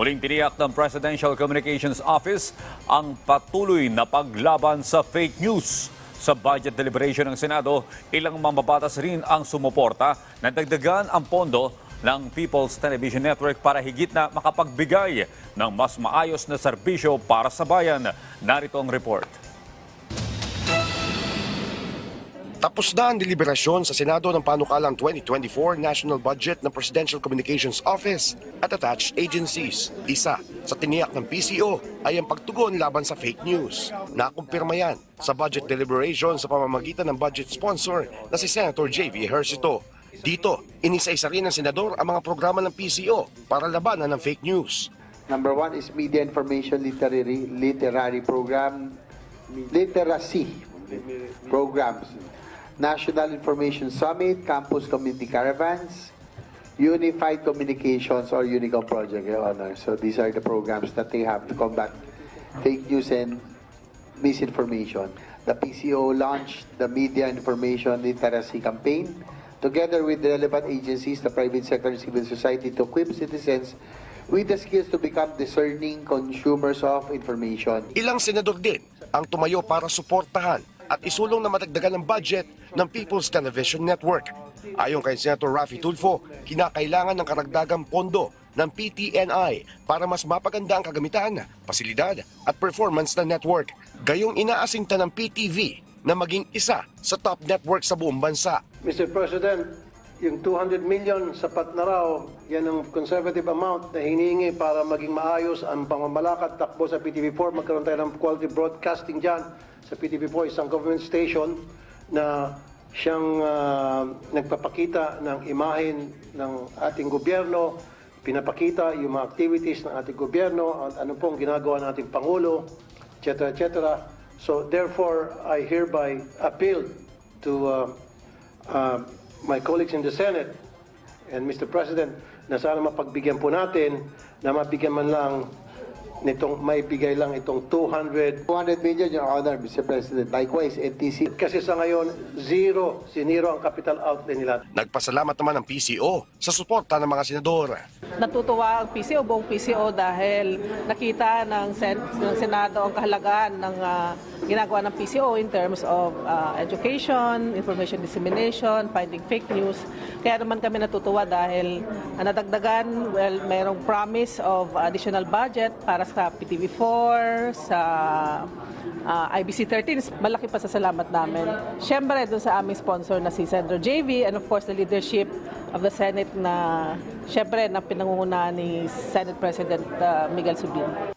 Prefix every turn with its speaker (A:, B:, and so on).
A: Muling tiniyak ng Presidential Communications Office ang patuloy na paglaban sa fake news. Sa budget deliberation ng Senado, ilang mambabatas rin ang sumuporta na dagdagan ang pondo ng People's Television Network para higit na makapagbigay ng mas maayos na serbisyo para sa bayan. Narito ang report.
B: Tapos na ang deliberasyon sa Senado ng panukalang 2024 National Budget ng Presidential Communications Office at attached agencies. Isa sa tiniyak ng PCO ay ang pagtugon laban sa fake news. Nakumpirma yan sa budget deliberation sa pamamagitan ng budget sponsor na si Senator J.V. Ejercito. Dito, inisa-isa rin ng senador ang mga programa ng PCO para labanan ng fake news.
C: Number one is Media Information Literary, Literary Program, Literacy Programs, National Information Summit, Campus Community Caravans, Unified Communications or Unicom Project, Your Honor. So these are the programs that they have to combat fake news and misinformation. The PCO launched the Media Information Literacy Campaign together with relevant agencies, the private sector, and civil society to equip citizens with the skills to become discerning consumers of information.
B: Ilang senador din ang tumayo para suportahan at isulong na matagdagan ng budget ng People's Television Network. Ayon kay Senator Rafi Tulfo, kinakailangan ng karagdagang pondo ng PTNI para mas mapaganda ang kagamitan, pasilidad at performance ng network. Gayong inaasinta ng PTV na maging isa sa top network sa buong bansa.
D: Mr. President, yung 200 million sapat na raw, yan ang conservative amount na hinihingi para maging maayos ang pamamalakad takbo sa PTV4. Magkaroon tayo ng quality broadcasting dyan sa PTV4, isang government station na siyang ah, nagpapakita ng imahen ng ating gobyerno, pinapakita yung mga activities ng ating gobyerno, at ano pong ginagawa ng ating Pangulo, etc. etc. So therefore, I hereby appeal to uh, uh, my colleagues in the Senate and Mr. President na sana mapagbigyan po natin na mabigyan man lang nitong may bigay lang itong 200
C: 200 million, Your Honor, Mr. President. Likewise, NTC
D: kasi sa ngayon zero siniro ang capital outlay nila
B: Nagpasalamat naman ang PCO sa suporta ng mga senador.
E: Natutuwa ang PCO, buong PCO dahil nakita ng, sen- ng Senado ang kahalagaan ng ah, ginagawa ng PCO in terms of ah, education, information dissemination, finding fake news. Kaya naman kami natutuwa dahil ah, nadagdagan, well, mayroong promise of additional budget para sa PTV4, sa ah, IBC 13. Malaki pa sa salamat namin. Siyempre, doon sa aming sponsor na si Senator JV and of course the leadership of the Senate na siyempre na pinangungunahan ni Senate President uh, Miguel Subin.